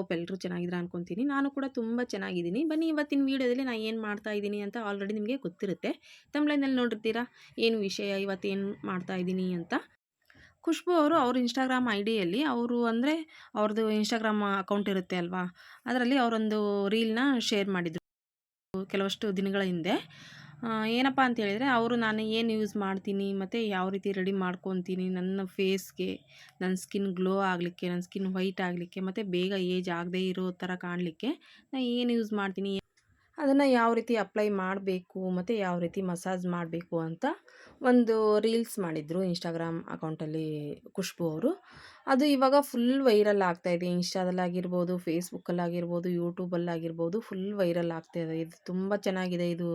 Hope ಎಲ್ಲರೂ ಚೆನ್ನಾಗಿದ್ದೀರಾ ಅನ್ಕೊತೀನಿ. ನಾನು ಕೂಡ ತುಂಬ ಚೆನ್ನಾಗಿದ್ದೀನಿ. ಬನ್ನಿ ಇವತ್ತಿನ ವೀಡಿಯೋದಲ್ಲಿ ನಾನು ಏನು ಮಾಡ್ತಾ ಇದ್ದೀನಿ ಅಂತ ಆಲ್ರೆಡಿ ನಿಮಗೆ ಗೊತ್ತಿರುತ್ತೆ. ತಮ್ಲೈನಲ್ಲಿ ನೋಡಿರ್ತೀರಾ? ಏನು ವಿಷಯ ಇವತ್ತೇನು ಮಾಡ್ತಾ ಇದ್ದೀನಿ ಅಂತ. ಖುಷ್ಬು ಅವರು ಅವ್ರ ಇನ್ಸ್ಟಾಗ್ರಾಮ್ ಐ ಡಿಯಲ್ಲಿ ಅವರು ಅಂದರೆ ಅವ್ರದ್ದು ಇನ್ಸ್ಟಾಗ್ರಾಮ್ ಅಕೌಂಟ್ ಇರುತ್ತೆ ಅಲ್ವಾ? ಅದರಲ್ಲಿ ಅವರೊಂದು ರೀಲ್ನ ಶೇರ್ ಮಾಡಿದರು. ಕೆಲವಷ್ಟು ದಿನಗಳ ಹಿಂದೆ. ಏನಪ್ಪ ಅಂತ ಹೇಳಿದರೆ ಅವರು ನಾನು ಏನು ಯೂಸ್ ಮಾಡ್ತೀನಿ, ಮತ್ತು ಯಾವ ರೀತಿ ರೆಡಿ ಮಾಡ್ಕೊತೀನಿ, ನನ್ನ ಫೇಸ್ಗೆ ನನ್ನ ಸ್ಕಿನ್ ಗ್ಲೋ ಆಗಲಿಕ್ಕೆ ನನ್ನ ಸ್ಕಿನ್ ವೈಟ್ ಆಗಲಿಕ್ಕೆ, ಮತ್ತು ಬೇಗ ಏಜ್ ಆಗದೇ ಇರೋ ಥರ ಕಾಣಲಿಕ್ಕೆ ನಾನು ಏನು ಯೂಸ್ ಮಾಡ್ತೀನಿ ಅದನ್ನು ಯಾವ ರೀತಿ ಅಪ್ಲೈ ಮಾಡಬೇಕು, ಮತ್ತು ಯಾವ ರೀತಿ ಮಸಾಜ್ ಮಾಡಬೇಕು ಅಂತ ಒಂದು ರೀಲ್ಸ್ ಮಾಡಿದರು ಇನ್ಸ್ಟಾಗ್ರಾಮ್ ಅಕೌಂಟಲ್ಲಿ ಖುಷ್ಬು ಅವರು. ಅದು ಇವಾಗ ಫುಲ್ ವೈರಲ್ ಆಗ್ತಾ ಇದೆ. ಇನ್ಸ್ಟಾದಲ್ಲಾಗಿರ್ಬೋದು ಫೇಸ್ಬುಕ್ಕಲ್ಲಾಗಿರ್ಬೋದು ಯೂಟ್ಯೂಬಲ್ಲಾಗಿರ್ಬೋದು ಫುಲ್ ವೈರಲ್ ಆಗ್ತಾ ಇದೆ. ಇದು ತುಂಬ ಚೆನ್ನಾಗಿದೆ. ಇದು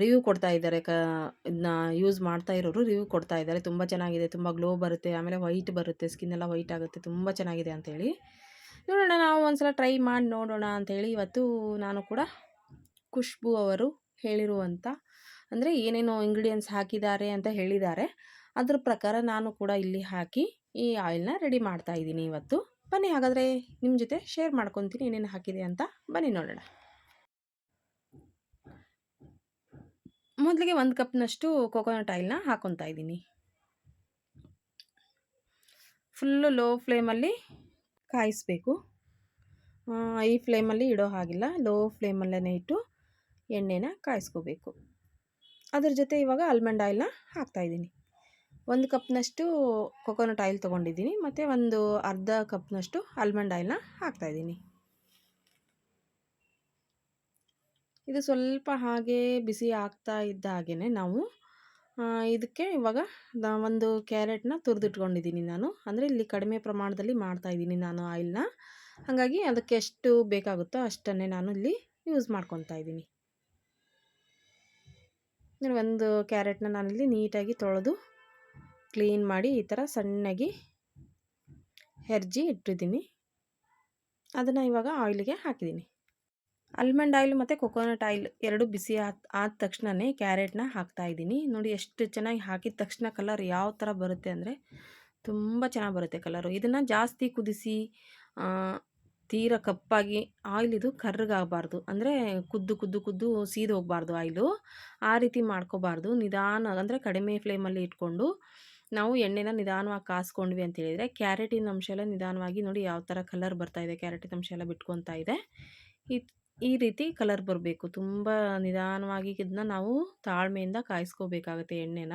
ರಿವ್ಯೂ ಕೊಡ್ತಾ ಇದ್ದಾರೆ ಕ ಇದನ್ನ ಯೂಸ್ ಮಾಡ್ತಾ ಇರೋರು ರಿವ್ಯೂ ಕೊಡ್ತಾ ಇದ್ದಾರೆ. ತುಂಬ ಚೆನ್ನಾಗಿದೆ, ತುಂಬ ಗ್ಲೋ ಬರುತ್ತೆ, ಆಮೇಲೆ ವೈಟ್ ಬರುತ್ತೆ ಸ್ಕಿನ್ ಎಲ್ಲ ವೈಟ್ ಆಗುತ್ತೆ, ತುಂಬ ಚೆನ್ನಾಗಿದೆ ಅಂಥೇಳಿ ನೋಡೋಣ, ನಾವು ಒಂದ್ಸಲ ಟ್ರೈ ಮಾಡಿ ನೋಡೋಣ ಅಂಥೇಳಿ ಇವತ್ತು ನಾನು ಕೂಡ ಖುಷ್ಬು ಅವರು ಹೇಳಿರುವಂಥ ಅಂದರೆ ಏನೇನೋ ಇಂಗ್ರೀಡಿಯೆಂಟ್ಸ್ ಹಾಕಿದ್ದಾರೆ ಅಂತ ಹೇಳಿದ್ದಾರೆ. ಅದ್ರ ಪ್ರಕಾರ ನಾನು ಕೂಡ ಇಲ್ಲಿ ಹಾಕಿ ಈ ಆಯಿಲ್ನ ರೆಡಿ ಮಾಡ್ತಾ ಇದ್ದೀನಿ ಇವತ್ತು. ಬನ್ನಿ, ಹಾಗಾದರೆ ನಿಮ್ಮ ಜೊತೆ ಶೇರ್ ಮಾಡ್ಕೊತೀನಿ ಏನೇನು ಹಾಕಿದೆ ಅಂತ. ಬನ್ನಿ, ನೋಡೋಣ. ಮೊದಲಿಗೆ ಒಂದು ಕಪ್ನಷ್ಟು ಕೊಕೊನಟ್ ಆಯಿಲ್ನ ಹಾಕೊತಾ ಇದ್ದೀನಿ. ಫುಲ್ಲು ಲೋ ಫ್ಲೇಮಲ್ಲಿ ಕಾಯಿಸ್ಬೇಕು. ಈ ಫ್ಲೇಮಲ್ಲಿ ಇಡೋ ಹಾಗಿಲ್ಲ. ಲೋ ಫ್ಲೇಮಲ್ಲೇ ಇಟ್ಟು ಎಣ್ಣೆನ ಕಾಯಿಸ್ಕೋಬೇಕು. ಅದ್ರ ಜೊತೆ ಇವಾಗ ಆಲ್ಮಂಡ್ ಆಯಿಲ್ನ ಹಾಕ್ತಾಯಿದ್ದೀನಿ ಒಂದು ಕಪ್ನಷ್ಟು ಕೊಕೊನಟ್ ಆಯಿಲ್ ತೊಗೊಂಡಿದ್ದೀನಿ. ಮತ್ತು ಒಂದು ಅರ್ಧ ಕಪ್ನಷ್ಟು ಆಲ್ಮಂಡ್ ಆಯಿಲ್ನ ಹಾಕ್ತಾಯಿದ್ದೀನಿ ಇದು ಸ್ವಲ್ಪ ಹಾಗೆ ಬಿಸಿ ಆಗ್ತಾ ಇದ್ದ ಹಾಗೆಯೇ ನಾವು. ಇದಕ್ಕೆ ಇವಾಗ ಒಂದು ಕ್ಯಾರೆಟ್ನ ತುರಿದಿಟ್ಕೊಂಡಿದ್ದೀನಿ ನಾನು. ಅಂದರೆ ಇಲ್ಲಿ ಕಡಿಮೆ ಪ್ರಮಾಣದಲ್ಲಿ ಮಾಡ್ತಾ ಇದ್ದೀನಿ ನಾನು ಆಯಿಲ್ನ. ಹಾಗಾಗಿ ಅದಕ್ಕೆ ಎಷ್ಟು ಬೇಕಾಗುತ್ತೋ ಅಷ್ಟನ್ನೇ ನಾನು ಇಲ್ಲಿ ಯೂಸ್ ಮಾಡ್ಕೊತಾ ಇದ್ದೀನಿ. ಒಂದು ಕ್ಯಾರೆಟ್ನ ನಾನಿಲ್ಲಿ ನೀಟಾಗಿ ತೊಳೆದು ಕ್ಲೀನ್ ಮಾಡಿ ಈ ಥರ ಸಣ್ಣಗೆ ಹೆರ್ಜಿ ಇಟ್ಟಿದ್ದೀನಿ. ಅದನ್ನು ಇವಾಗ ಆಯಿಲಿಗೆ ಹಾಕಿದ್ದೀನಿ. ಆಲ್ಮಂಡ್ ಆಯಿಲ್ ಮತ್ತು ಕೊಕೊನಟ್ ಆಯಿಲ್ ಎರಡು ಬಿಸಿ ಆದ ತಕ್ಷಣವೇ ಕ್ಯಾರೆಟ್ನ ಹಾಕ್ತಾ ಇದ್ದೀನಿ. ನೋಡಿ ಎಷ್ಟು ಚೆನ್ನಾಗಿ ಹಾಕಿದ ತಕ್ಷಣ ಕಲರ್ ಯಾವ ಥರ ಬರುತ್ತೆ ಅಂದರೆ ತುಂಬ ಚೆನ್ನಾಗಿ ಬರುತ್ತೆ ಕಲರು. ಇದನ್ನು ಜಾಸ್ತಿ ಕುದಿಸಿ ತೀರ ಕಪ್ಪಾಗಿ ಆಯಿಲ್ ಇದು ಕರ್ರಗಾಗಬಾರ್ದು. ಅಂದರೆ ಕುದ್ದು ಕುದ್ದು ಕುದ್ದು ಸೀದು ಹೋಗಬಾರ್ದು ಆಯಿಲು. ಆ ರೀತಿ ಮಾಡ್ಕೋಬಾರ್ದು. ನಿಧಾನ, ಅಂದರೆ ಕಡಿಮೆ ಫ್ಲೇಮಲ್ಲಿ ಇಟ್ಕೊಂಡು ನಾವು ಎಣ್ಣೆನ ನಿಧಾನವಾಗಿ ಕಾಸ್ಕೊಂಡ್ವಿ ಅಂತ ಹೇಳಿದರೆ ಕ್ಯಾರೆಟಿನ ಅಂಶ ಎಲ್ಲ ನಿಧಾನವಾಗಿ ನೋಡಿ ಯಾವ ಥರ ಕಲರ್ ಬರ್ತಾ ಇದೆ, ಕ್ಯಾರೆಟಿನ ಅಂಶ ಎಲ್ಲ ಬಿಟ್ಕೊತಾ ಇದೆ. ಈ ಈ ರೀತಿ ಕಲರ್ ಬರಬೇಕು. ತುಂಬ ನಿಧಾನವಾಗಿ ಇದನ್ನ ನಾವು ತಾಳ್ಮೆಯಿಂದ ಕಾಯಿಸ್ಕೋಬೇಕಾಗುತ್ತೆ ಎಣ್ಣೆನ.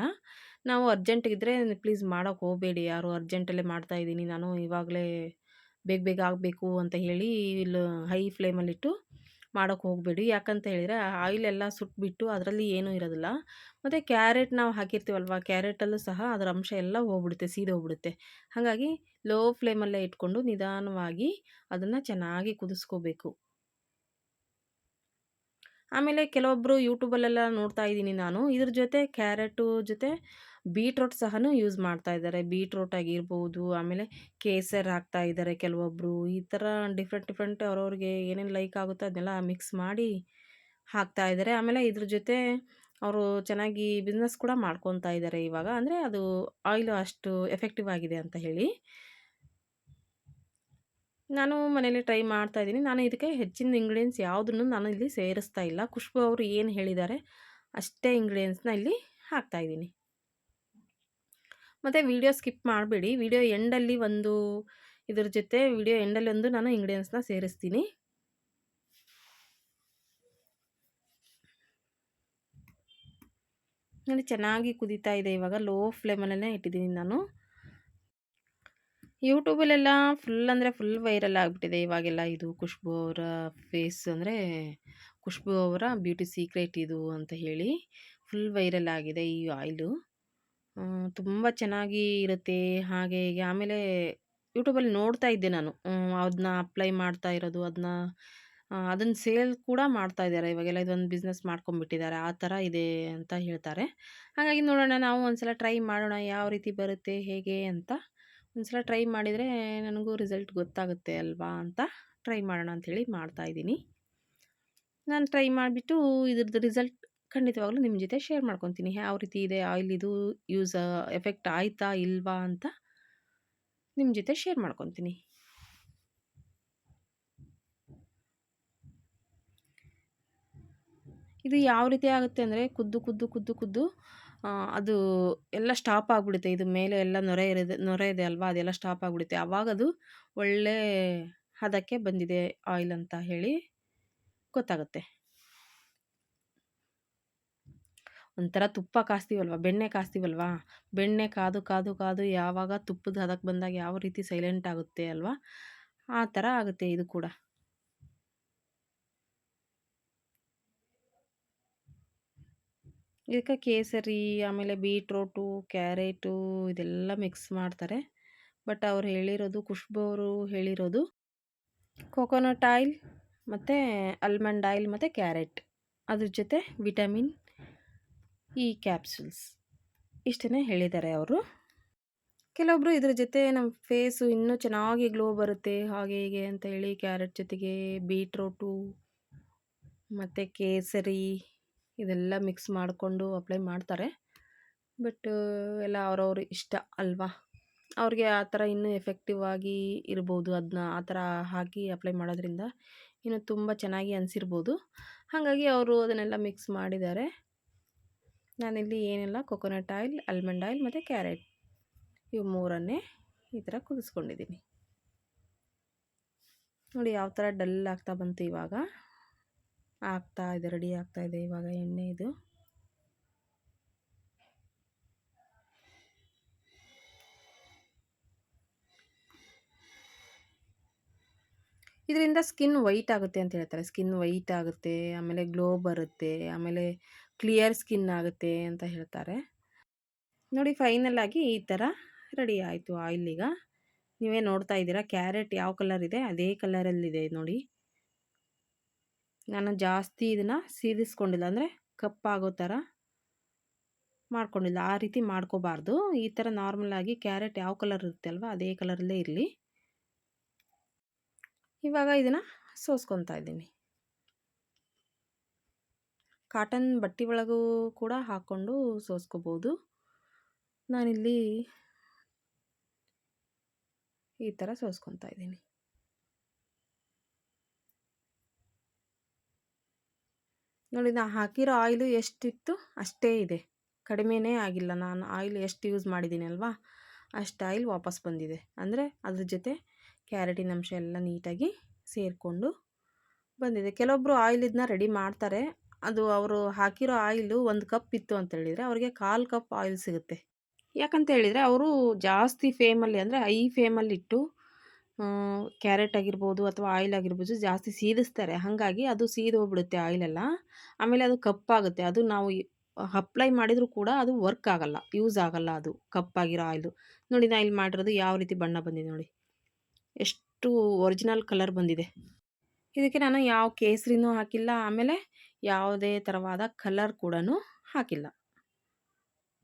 ನಾವು ಅರ್ಜೆಂಟಿಗಿದ್ರೆ ಪ್ಲೀಸ್ ಮಾಡೋಕ್ಕೆ ಹೋಗಬೇಡಿ. ಯಾರು ಅರ್ಜೆಂಟಲ್ಲೇ ಮಾಡ್ತಾ ಇದ್ದೀನಿ. ನಾನು ಇವಾಗಲೇ ಬೇಗ ಬೇಗ ಆಗಬೇಕು ಅಂತ ಹೇಳಿ ಇಲ್ಲಿ ಹೈ ಫ್ಲೇಮಲ್ಲಿಟ್ಟು ಮಾಡೋಕ್ಕೆ ಹೋಗಬೇಡಿ. ಯಾಕಂತ ಹೇಳಿದರೆ ಆಯಿಲ್ ಎಲ್ಲ ಸುಟ್ಬಿಟ್ಟು ಅದರಲ್ಲಿ ಏನೂ ಇರೋದಿಲ್ಲ. ಮತ್ತು ಕ್ಯಾರೆಟ್ ನಾವು ಹಾಕಿರ್ತೀವಲ್ವ? ಕ್ಯಾರೆಟಲ್ಲೂ ಸಹ ಅದರ ಅಂಶ ಎಲ್ಲ ಹೋಗ್ಬಿಡುತ್ತೆ ಸೀದೋಗ್ಬಿಡುತ್ತೆ ಹಾಗಾಗಿ ಲೋ ಫ್ಲೇಮಲ್ಲೇ ಇಟ್ಕೊಂಡು ನಿಧಾನವಾಗಿ ಅದನ್ನು ಚೆನ್ನಾಗಿ ಕುದಿಸ್ಕೋಬೇಕು. ಆಮೇಲೆ ಕೆಲವೊಬ್ಬರು ಯೂಟ್ಯೂಬಲ್ಲೆಲ್ಲ ನೋಡ್ತಾ ಇದ್ದೀನಿ ನಾನು. ಇದ್ರ ಜೊತೆ ಕ್ಯಾರೆಟು ಜೊತೆ ಬೀಟ್ರೋಟ್ ಸಹ ಯೂಸ್ ಮಾಡ್ತಾ ಇದ್ದಾರೆ. ಬೀಟ್ರೋಟ್ ಆಗಿರ್ಬೋದು, ಆಮೇಲೆ ಕೇಸರ್ ಹಾಕ್ತಾ ಇದ್ದಾರೆ ಕೆಲವೊಬ್ಬರು ಈ ಥರ ಡಿಫ್ರೆಂಟ್ ಡಿಫ್ರೆಂಟ್ ಅವ್ರವ್ರಿಗೆ ಏನೇನು ಲೈಕ್ ಆಗುತ್ತೋ ಅದನ್ನೆಲ್ಲ ಮಿಕ್ಸ್ ಮಾಡಿ ಹಾಕ್ತಾ ಇದ್ದಾರೆ. ಆಮೇಲೆ ಇದ್ರ ಜೊತೆ ಅವರು ಚೆನ್ನಾಗಿ ಬಿಸ್ನೆಸ್ ಕೂಡ ಮಾಡ್ಕೊತಾ ಇದ್ದಾರೆ ಇವಾಗ. ಅಂದರೆ ಅದು ಆಯಿಲ್ ಅಷ್ಟು ಎಫೆಕ್ಟಿವ್ ಆಗಿದೆ ಅಂತ ಹೇಳಿ. ನಾನು ಮನೇಲಿ ಟ್ರೈ ಮಾಡ್ತಾ ಇದ್ದೀನಿ. ನಾನು ಇದಕ್ಕೆ ಹೆಚ್ಚಿನ ಇಂಗ್ರೀಡಿಯೆಂಟ್ಸ್ ಯಾವುದನ್ನು ನಾನು ಇಲ್ಲಿ ಸೇರಿಸ್ತಾ ಇಲ್ಲ. ಖುಷ್ಬು ಅವರು ಏನು ಹೇಳಿದ್ದಾರೆ ಅಷ್ಟೇ ಇಂಗ್ರೀಡಿಯೆಂಟ್ಸ್ನ ಇಲ್ಲಿ ಹಾಕ್ತಾ ಇದ್ದೀನಿ. ಮತ್ತು ವಿಡಿಯೋ ಸ್ಕಿಪ್ ಮಾಡಬೇಡಿ. ವಿಡಿಯೋ ಎಂಡಲ್ಲಿ ಒಂದು ಇದ್ರ ಜೊತೆ ವಿಡಿಯೋ ಎಂಡಲ್ಲಿ ಒಂದು ನಾನು ಇಂಗ್ರೀಡಿಯೆಂಟ್ಸ್ನ ಸೇರಿಸ್ತೀನಿ. ನೋಡಿ ಚೆನ್ನಾಗಿ ಕುದೀತಾ ಇದೆ ಇವಾಗ. ಲೋ ಫ್ಲೇಮಲ್ಲೇ ಇಟ್ಟಿದ್ದೀನಿ ನಾನು. ಯೂಟ್ಯೂಬಲ್ಲೆಲ್ಲ ಫುಲ್ ಅಂದರೆ ಫುಲ್ ವೈರಲ್ ಆಗಿಬಿಟ್ಟಿದೆ ಇವಾಗೆಲ್ಲ ಇದು ಖುಷ್ಬು ಅವರ ಫೇಸ್ ಅಂದರೆ ಖುಷ್ಬು ಅವರ ಬ್ಯೂಟಿ ಸೀಕ್ರೆಟ್ ಇದು ಅಂತ ಹೇಳಿ ಫುಲ್ ವೈರಲ್ ಆಗಿದೆ ಈ ಆಯಿಲು. ತುಂಬ ಚೆನ್ನಾಗಿ ಇರುತ್ತೆ. ಹಾಗೆ ಹೀಗೆ ಆಮೇಲೆ ಯೂಟ್ಯೂಬಲ್ಲಿ ನೋಡ್ತಾ ಇದ್ದೆ ನಾನು. ಅದನ್ನ ಅಪ್ಲೈ ಮಾಡ್ತಾ ಇರೋದು ಅದನ್ನ ಅದನ್ನು ಸೇಲ್ ಕೂಡ ಮಾಡ್ತಾ ಇದ್ದಾರೆ. ಇವಾಗೆಲ್ಲ ಇದೊಂದು ಬಿಸ್ನೆಸ್ ಮಾಡ್ಕೊಂಡ್ಬಿಟ್ಟಿದ್ದಾರೆ. ಆ ಥರ ಇದೆ ಅಂತ ಹೇಳ್ತಾರೆ. ಹಾಗಾಗಿ ನೋಡೋಣ, ನಾವು ಒಂದ್ಸಲ ಟ್ರೈ ಮಾಡೋಣ. ಯಾವ ರೀತಿ ಬರುತ್ತೆ, ಹೇಗೆ ಅಂತ. ಒಂದ್ಸಲ ಟ್ರೈ ಮಾಡಿದರೆ ನನಗೂ ರಿಸಲ್ಟ್ ಗೊತ್ತಾಗುತ್ತೆ ಅಲ್ವಾ ಅಂತ ಟ್ರೈ ಮಾಡೋಣ ಅಂಥೇಳಿ ಮಾಡ್ತಾಯಿದ್ದೀನಿ ನಾನು ಟ್ರೈ ಮಾಡಿಬಿಟ್ಟು ಇದ್ರದ್ದು ರಿಸಲ್ಟ್ ಖಂಡಿತವಾಗ್ಲೂ ನಿಮ್ಮ ಜೊತೆ ಶೇರ್ ಮಾಡ್ಕೊತೀನಿ. ಯಾವ ರೀತಿ ಇದೆ, ಆಯಿಲ್ ಇದು ಯೂಸ್ ಎಫೆಕ್ಟ್ ಆಯಿತಾ ಇಲ್ವಾ ಅಂತ ನಿಮ್ಮ ಜೊತೆ ಶೇರ್ ಮಾಡ್ಕೊತೀನಿ. ಇದು ಯಾವ ರೀತಿ ಆಗುತ್ತೆ ಅಂದರೆ ಕುದ್ದು ಕುದ್ದು ಕುದ್ದು ಕುದ್ದು ಅದು ಎಲ್ಲ ಸ್ಟಾಪ್ ಆಗಿಬಿಡುತ್ತೆ. ಇದು ಮೇಲೆ ಎಲ್ಲ ನೊರೆ ಇರೋದು, ನೊರೆ ಇದೆ ಅಲ್ವಾ? ಅದೆಲ್ಲ ಸ್ಟಾಪ್ ಆಗಿಬಿಡುತ್ತೆ. ಆವಾಗ ಅದು ಒಳ್ಳೆ ಹದಕ್ಕೆ ಬಂದಿದೆ ಆಯಿಲ್ ಅಂತ ಹೇಳಿ ಗೊತ್ತಾಗುತ್ತೆ. ಒಂಥರ ತುಪ್ಪ ಕಾಸ್ತೀವಲ್ವ? ಬೆಣ್ಣೆ ಕಾಸ್ತೀವಲ್ವಾ? ಬೆಣ್ಣೆ ಕಾದು ಕಾದು ಕಾದು ಯಾವಾಗ ತುಪ್ಪದ ಹದಕ್ಕೆ ಬಂದಾಗ ಯಾವ ರೀತಿ ಸೈಲೆಂಟ್ ಆಗುತ್ತೆ ಅಲ್ವಾ? ಆ ಥರ ಆಗುತ್ತೆ ಇದು ಕೂಡ. ಇದಕ್ಕೆ ಕೇಸರಿ, ಆಮೇಲೆ ಬೀಟ್ರೋಟು, ಕ್ಯಾರೆಟು ಇದೆಲ್ಲ ಮಿಕ್ಸ್ ಮಾಡ್ತಾರೆ. ಬಟ್ ಅವ್ರು ಹೇಳಿರೋದು, ಖುಷ್ಬು ಅವರು ಹೇಳಿರೋದು ಕೊಕೊನಟ್ ಆಯಿಲ್ ಮತ್ತು ಅಲ್ಮಂಡ್ ಆಯಿಲ್ ಮತ್ತು ಕ್ಯಾರೆಟ್. ಅದ್ರ ಜೊತೆ ವಿಟಮಿನ್ ಇ ಕ್ಯಾಪ್ಸುಲ್ಸ್ ಇಷ್ಟನ್ನೇ ಹೇಳಿದ್ದಾರೆ ಅವರು. ಕೆಲವೊಬ್ಬರು ಇದ್ರ ಜೊತೆ ನಮ್ಮ ಫೇಸು ಇನ್ನೂ ಚೆನ್ನಾಗಿ ಗ್ಲೋ ಬರುತ್ತೆ. ಹಾಗೆ ಹೀಗೆ ಅಂತ ಹೇಳಿ ಕ್ಯಾರೆಟ್ ಜೊತೆಗೆ ಬೀಟ್ರೋಟು ಮತ್ತು ಕೇಸರಿ ಇದೆಲ್ಲ ಮಿಕ್ಸ್ ಮಾಡಿಕೊಂಡು ಅಪ್ಲೈ ಮಾಡ್ತಾರೆ. ಬಟ್ ಎಲ್ಲ ಅವ್ರವ್ರ ಇಷ್ಟ ಅಲ್ವಾ? ಅವ್ರಿಗೆ ಆ ಥರ ಇನ್ನೂ ಎಫೆಕ್ಟಿವ್ ಆಗಿ ಇರ್ಬೋದು ಅದನ್ನ ಆ ಥರ ಹಾಕಿ ಅಪ್ಲೈ ಮಾಡೋದ್ರಿಂದ. ಇನ್ನೂ ತುಂಬ ಚೆನ್ನಾಗಿ ಅನಿಸಿರ್ಬೋದು. ಹಾಗಾಗಿ ಅವರು ಅದನ್ನೆಲ್ಲ ಮಿಕ್ಸ್ ಮಾಡಿದ್ದಾರೆ. ನಾನಿಲ್ಲಿ ಏನೆಲ್ಲ? ಕೊಕೊನಟ್ ಆಯಿಲ್ ಆಲ್ಮಂಡ್ ಆಯಿಲ್ ಮತ್ತು ಕ್ಯಾರೆಟ್ ಇವು ಮೂರನ್ನೇ ಈ ಥರ ಕುದಿಸ್ಕೊಂಡಿದ್ದೀನಿ. ನೋಡಿ ಯಾವ ಥರ ಡಲ್ ಆಗ್ತಾ ಬಂತು ಇವಾಗ. ಆಗ್ತಾ ಇದೆ, ರೆಡಿ ಆಗ್ತಾ ಇದೆ ಇವಾಗ ಎಣ್ಣೆ ಇದು. ಇದರಿಂದ ಸ್ಕಿನ್ ವೈಟ್ ಆಗುತ್ತೆ ಅಂತ ಹೇಳ್ತಾರೆ. ಸ್ಕಿನ್ ವೈಟ್ ಆಗುತ್ತೆ, ಆಮೇಲೆ ಗ್ಲೋ ಬರುತ್ತೆ, ಆಮೇಲೆ ಕ್ಲಿಯರ್ ಸ್ಕಿನ್ ಆಗುತ್ತೆ ಅಂತ ಹೇಳ್ತಾರೆ. ನೋಡಿ, ಫೈನಲ್ ಆಗಿ ಈ ಥರ ರೆಡಿ ಆಯಿತು ಆಯಿಲ್ ಈಗ. ನೀವೇ ನೋಡ್ತಾ ಇದ್ದೀರಾ, ಕ್ಯಾರೆಟ್ ಯಾವ ಕಲರ್ ಇದೆ? ಅದೇ ಕಲರಲ್ಲಿದೆ ನೋಡಿ. ನಾನು ಜಾಸ್ತಿ ಇದನ್ನು ಸೀದಿಸ್ಕೊಂಡಿಲ್ಲ. ಅಂದರೆ ಕಪ್ಪಾಗೋ ಥರ ಮಾಡ್ಕೊಂಡಿಲ್ಲ. ಆ ರೀತಿ ಮಾಡ್ಕೋಬಾರ್ದು. ಈ ಥರ ನಾರ್ಮಲಾಗಿ ಕ್ಯಾರೆಟ್ ಯಾವ ಕಲರ್ ಇರುತ್ತೆ ಅಲ್ವಾ, ಅದೇ ಕಲರಲ್ಲೇ ಇರಲಿ. ಇವಾಗ ಇದನ್ನು ಸೋಸ್ಕೊತಾ ಇದ್ದೀನಿ. ಕಾಟನ್ ಬಟ್ಟೆ ಒಳಗೂ ಕೂಡ ಹಾಕ್ಕೊಂಡು ಸೋಸ್ಕೋಬೋದು. ನಾನಿಲ್ಲಿ ಈ ಥರ ಸೋಸ್ಕೊತಾ ಇದ್ದೀನಿ. ನೋಡಿ, ನಾ ಹಾಕಿರೋ ಆಯಿಲು ಎಷ್ಟಿತ್ತು? ಅಷ್ಟೇ ಇದೆ. ಕಡಿಮೆನೇ ಆಗಿಲ್ಲ. ನಾನು ಆಯಿಲ್ ಎಷ್ಟು ಯೂಸ್ ಮಾಡಿದ್ದೀನಿ ಅಲ್ವಾ? ಅಷ್ಟು ಆಯಿಲ್ ವಾಪಸ್ ಬಂದಿದೆ. ಅಂದರೆ ಅದ್ರ ಜೊತೆ ಕ್ಯಾರೆಟಿನ ಅಂಶ ಎಲ್ಲ ನೀಟಾಗಿ ಸೇರಿಕೊಂಡು ಬಂದಿದೆ. ಕೆಲವೊಬ್ಬರು ಆಯಿಲ್ ಇದನ್ನ ರೆಡಿ ಮಾಡ್ತಾರೆ. ಅದು ಅವರು ಹಾಕಿರೋ ಆಯಿಲು ಒಂದು ಕಪ್ ಇತ್ತು ಅಂತ ಹೇಳಿದರೆ ಅವರಿಗೆ ಕಾಲು ಕಪ್ ಆಯಿಲ್ ಸಿಗುತ್ತೆ. ಯಾಕಂತ ಹೇಳಿದರೆ, ಅವರು ಜಾಸ್ತಿ ಫೇಮಲ್ಲಿ ಅಂದರೆ ಐ ಫೇಮಲ್ಲಿಟ್ಟು ಕ್ಯಾರೆಟ್ ಆಗಿರ್ಬೋದು ಅಥವಾ ಆಯಿಲ್ ಆಗಿರ್ಬೋದು ಜಾಸ್ತಿ ಸೀದಿಸ್ತಾರೆ. ಹಾಗಾಗಿ ಅದು ಸೀದು ಹೋಗ್ಬಿಡುತ್ತೆ ಆಯಿಲೆಲ್ಲ. ಆಮೇಲೆ ಅದು ಕಪ್ಪಾಗುತ್ತೆ. ಅದು ನಾವು ಅಪ್ಲೈ ಮಾಡಿದರೂ ಕೂಡ ಅದು ವರ್ಕ್ ಆಗಲ್ಲ. ಯೂಸ್ ಆಗಲ್ಲ ಅದು ಕಪ್ಪಾಗಿರೋ ಆಯಿಲು. ನೋಡಿ ನಾ ಇಲ್ಲಿ ಮಾಡಿರೋದು ಯಾವ ರೀತಿ ಬಣ್ಣ ಬಂದಿದೆ ನೋಡಿ. ಎಷ್ಟು ಒರಿಜಿನಲ್ ಕಲರ್ ಬಂದಿದೆ. ಇದಕ್ಕೆ ನಾನು ಯಾವ ಕೇಸರಿನೂ ಹಾಕಿಲ್ಲ. ಆಮೇಲೆ ಯಾವುದೇ ಥರವಾದ ಕಲರ್ ಕೂಡ ಹಾಕಿಲ್ಲ.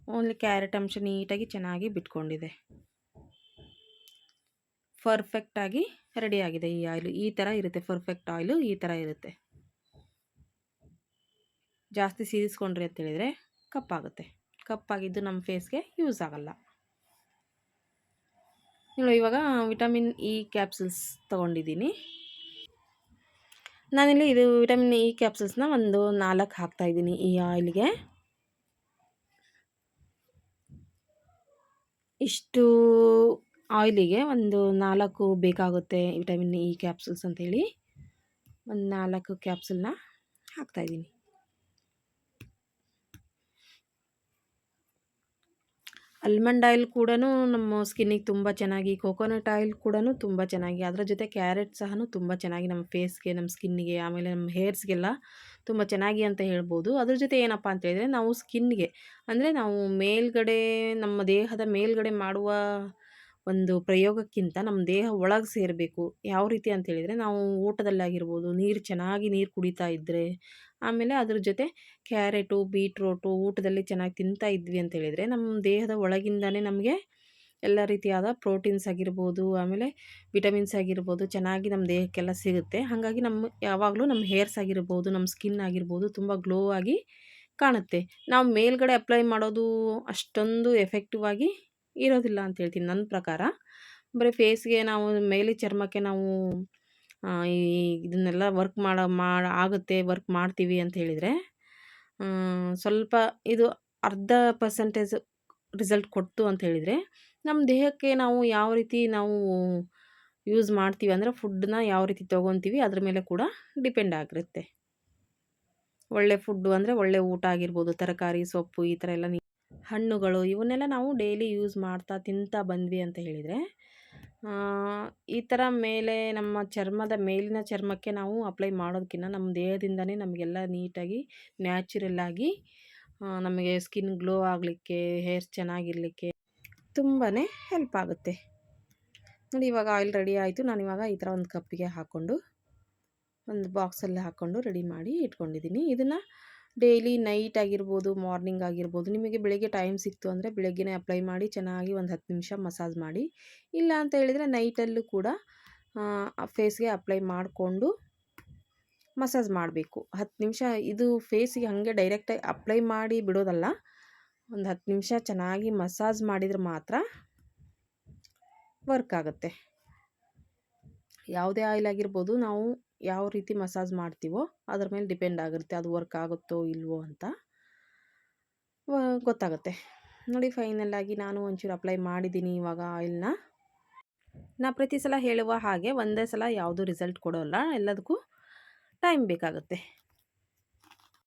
ಓನ್ಲಿ ಕ್ಯಾರೆಟ್ ಅಂಶ ನೀಟಾಗಿ ಚೆನ್ನಾಗಿ ಬಿಟ್ಕೊಂಡಿದೆ. ಪರ್ಫೆಕ್ಟಾಗಿ ರೆಡಿಯಾಗಿದೆ ಈ ಆಯಿಲು ಈ ಥರ ಇರುತ್ತೆ ಪರ್ಫೆಕ್ಟ್ ಆಯಿಲು ಈ ಥರ ಇರುತ್ತೆ. ಜಾಸ್ತಿ ಸೀದಿಸ್ಕೊಂಡ್ರಿ ಅಂತೇಳಿದರೆ ಕಪ್ಪಾಗುತ್ತೆ. ಕಪ್ಪಾಗಿದ್ದು ನಮ್ಮ ಫೇಸ್ಗೆ ಯೂಸ್ ಆಗಲ್ಲ. ನೋಡಿ ಇವಾಗ ವಿಟಮಿನ್ ಇ ಕ್ಯಾಪ್ಸುಲ್ಸ್ ತೊಗೊಂಡಿದ್ದೀನಿ. ನಾನಿಲ್ಲಿ ಇದು ವಿಟಮಿನ್ ಇ ಕ್ಯಾಪ್ಸುಲ್ಸ್ನ ಒಂದು ನಾಲ್ಕು ಹಾಕ್ತಾಯಿದ್ದೀನಿ ಈ ಆಯಿಲ್ಗೆ ಇಷ್ಟು ಆಯಿಲಿಗೆ ಒಂದು ನಾಲ್ಕು ಬೇಕಾಗುತ್ತೆ ವಿಟಮಿನ್ ಇ ಕ್ಯಾಪ್ಸುಲ್ಸ್ ಅಂತೇಳಿ. ಒಂದು ನಾಲ್ಕು ಕ್ಯಾಪ್ಸುಲ್ನ ಹಾಕ್ತಾಯಿದ್ದೀನಿ ಅಲ್ಮಂಡ್ ಆಯಿಲ್ ಕೂಡ ನಮ್ಮ ಸ್ಕಿನ್ನಿಗೆ ತುಂಬ ಚೆನ್ನಾಗಿ, ಕೋಕೋನಟ್ ಆಯಿಲ್ ಕೂಡ ತುಂಬ ಚೆನ್ನಾಗಿ, ಅದರ ಜೊತೆ ಕ್ಯಾರೆಟ್ ಸಹ ತುಂಬ ಚೆನ್ನಾಗಿ ನಮ್ಮ ಫೇಸ್ಗೆ, ನಮ್ಮ ಸ್ಕಿನ್ನಿಗೆ ಆಮೇಲೆ ನಮ್ಮ ಹೇರ್ಸ್ಗೆಲ್ಲ ತುಂಬ ಚೆನ್ನಾಗಿ ಅಂತ ಹೇಳ್ಬೋದು. ಅದ್ರ ಜೊತೆ ಏನಪ್ಪ ಅಂತ ಹೇಳಿದರೆ ನಾವು ಸ್ಕಿನ್ಗೆ, ಅಂದರೆ ನಾವು ಮೇಲ್ಗಡೆ, ನಮ್ಮ ದೇಹದ ಮೇಲ್ಗಡೆ ಮಾಡುವ ಒಂದು ಪ್ರಯೋಗಕ್ಕಿಂತ ನಮ್ಮ ದೇಹ ಒಳಗೆ ಸೇರಬೇಕು. ಯಾವ ರೀತಿ ಅಂತ ಹೇಳಿದರೆ ನಾವು ಊಟದಲ್ಲಾಗಿರ್ಬೋದು, ನೀರು ಚೆನ್ನಾಗಿ ನೀರು ಕುಡಿತಾ ಇದ್ದರೆ ಆಮೇಲೆ ಅದ್ರ ಜೊತೆ ಕ್ಯಾರೆಟು, ಬೀಟ್ರೋಟು ಊಟದಲ್ಲಿ ಚೆನ್ನಾಗಿ ತಿಂತಾ ಇದ್ವಿ ಅಂತ ಹೇಳಿದರೆ ನಮ್ಮ ದೇಹದ ಒಳಗಿಂದನೇ ನಮಗೆ ಎಲ್ಲ ರೀತಿಯಾದ ಪ್ರೋಟೀನ್ಸ್ ಆಗಿರ್ಬೋದು, ಆಮೇಲೆ ವಿಟಮಿನ್ಸ್ ಆಗಿರ್ಬೋದು ಚೆನ್ನಾಗಿ ನಮ್ಮ ದೇಹಕ್ಕೆಲ್ಲ ಸಿಗುತ್ತೆ. ಹಾಗಾಗಿ ನಮ್ಮ ಯಾವಾಗಲೂ ನಮ್ಮ ಹೇರ್ಸ್ ಆಗಿರ್ಬೋದು ನಮ್ಮ ಸ್ಕಿನ್ ಆಗಿರ್ಬೋದು ತುಂಬ ಗ್ಲೋ ಆಗಿ ಕಾಣುತ್ತೆ. ನಾವು ಮೇಲ್ಗಡೆ ಅಪ್ಲೈ ಮಾಡೋದು ಅಷ್ಟೊಂದು ಎಫೆಕ್ಟಿವ್ ಆಗಿ ಇರೋದಿಲ್ಲ ಅಂತ ಹೇಳ್ತೀನಿ ನನ್ನ ಪ್ರಕಾರ. ಬರೀ ಫೇಸ್ಗೆ ನಾವು ಮೇಲೆ ಚರ್ಮಕ್ಕೆ ನಾವು ಈ ಇದನ್ನೆಲ್ಲ ವರ್ಕ್ ಮಾಡೋ, ಮಾಡ, ಆಗುತ್ತೆ, ವರ್ಕ್ ಮಾಡ್ತೀವಿ ಅಂತ ಹೇಳಿದರೆ ಸ್ವಲ್ಪ ಇದು ಅರ್ಧ ಪರ್ಸೆಂಟೇಜ್ ರಿಸಲ್ಟ್ ಕೊಡ್ತು ಅಂತ ಹೇಳಿದರೆ, ನಮ್ಮ ದೇಹಕ್ಕೆ ನಾವು ಯಾವ ರೀತಿ ನಾವು ಯೂಸ್ ಮಾಡ್ತೀವಿ ಅಂದರೆ ಫುಡ್ಡನ್ನ ಯಾವ ರೀತಿ ತೊಗೊತೀವಿ ಅದ್ರ ಮೇಲೆ ಕೂಡ ಡಿಪೆಂಡ್ ಆಗಿರುತ್ತೆ. ಒಳ್ಳೆ ಫುಡ್ಡು ಅಂದರೆ ಒಳ್ಳೆ ಊಟ ಆಗಿರ್ಬೋದು, ತರಕಾರಿ, ಸೊಪ್ಪು ಈ ಥರ ಎಲ್ಲ ಹಣ್ಣುಗಳು ಇವನ್ನೆಲ್ಲ ನಾವು ಡೈಲಿ ಯೂಸ್ ಮಾಡ್ತಾ ತಿಂತಾ ಬಂದ್ವಿ ಅಂತ ಹೇಳಿದರೆ ಈ ಥರ ಮೇಲೆ ನಮ್ಮ ಚರ್ಮದ ಮೇಲಿನ ಚರ್ಮಕ್ಕೆ ನಾವು ಅಪ್ಲೈ ಮಾಡೋದಕ್ಕಿಂತ ನಮ್ಮ ದೇಹದಿಂದನೇ ನಮಗೆಲ್ಲ ನೀಟಾಗಿ ನ್ಯಾಚುರಲ್ಲಾಗಿ ನಮಗೆ ಸ್ಕಿನ್ ಗ್ಲೋ ಆಗಲಿಕ್ಕೆ, ಹೇರ್ ಚೆನ್ನಾಗಿರಲಿಕ್ಕೆ ತುಂಬಾ ಹೆಲ್ಪ್ ಆಗುತ್ತೆ. ನೋಡಿ ಇವಾಗ ಆಯಿಲ್ ರೆಡಿ ಆಯಿತು. ನಾನು ಇವಾಗ ಈ ಥರ ಒಂದು ಕಪ್ಪಿಗೆ ಹಾಕ್ಕೊಂಡು, ಒಂದು ಬಾಕ್ಸಲ್ಲಿ ಹಾಕ್ಕೊಂಡು ರೆಡಿ ಮಾಡಿ ಇಟ್ಕೊಂಡಿದ್ದೀನಿ. ಇದನ್ನು ಡೈಲಿ ನೈಟ್ ಆಗಿರ್ಬೋದು, ಮಾರ್ನಿಂಗ್ ಆಗಿರ್ಬೋದು, ನಿಮಗೆ ಬೆಳಗ್ಗೆ ಟೈಮ್ ಸಿಕ್ತು ಅಂದರೆ ಬೆಳಗ್ಗೆನೇ ಅಪ್ಲೈ ಮಾಡಿ, ಚೆನ್ನಾಗಿ ಒಂದು ಹತ್ತು ನಿಮಿಷ ಮಸಾಜ್ ಮಾಡಿ. ಇಲ್ಲ ಅಂತ ಹೇಳಿದರೆ ನೈಟಲ್ಲೂ ಕೂಡ ಫೇಸ್ಗೆ ಅಪ್ಲೈ ಮಾಡಿಕೊಂಡು ಮಸಾಜ್ ಮಾಡಬೇಕು. ಹತ್ತು ನಿಮಿಷ ಇದು ಫೇಸಿಗೆ ಹಾಗೆ ಡೈರೆಕ್ಟಾಗಿ ಅಪ್ಲೈ ಮಾಡಿ ಬಿಡೋದಲ್ಲ, ಒಂದು ಹತ್ತು ನಿಮಿಷ ಚೆನ್ನಾಗಿ ಮಸಾಜ್ ಮಾಡಿದರೆ ಮಾತ್ರ ವರ್ಕ್ ಆಗುತ್ತೆ. ಯಾವುದೇ ಆಯಿಲ್ ಆಗಿರ್ಬೋದು, ನಾವು ಯಾವ ರೀತಿ ಮಸಾಜ್ ಮಾಡ್ತೀವೋ ಅದ್ರ ಮೇಲೆ ಡಿಪೆಂಡ್ ಆಗಿರುತ್ತೆ ಅದು ವರ್ಕ್ ಆಗುತ್ತೋ ಇಲ್ವೋ ಅಂತ. ಗೊತ್ತಾಗುತ್ತೆ. ನೋಡಿ ಫೈನಲ್ ಆಗಿ ನಾನು ಒಂಚೂರು ಅಪ್ಲೈ ಮಾಡಿದ್ದೀನಿ ಇವಾಗ ಆಯಿಲ್ನ. ನಾ ಪ್ರತಿ ಸಲ ಹೇಳುವ ಹಾಗೆ ಒಂದೇ ಸಲ ಯಾವುದೂ ರಿಸಲ್ಟ್ ಕೊಡೋಲ್ಲ ಎಲ್ಲದಕ್ಕೂ ಟೈಮ್ ಬೇಕಾಗುತ್ತೆ.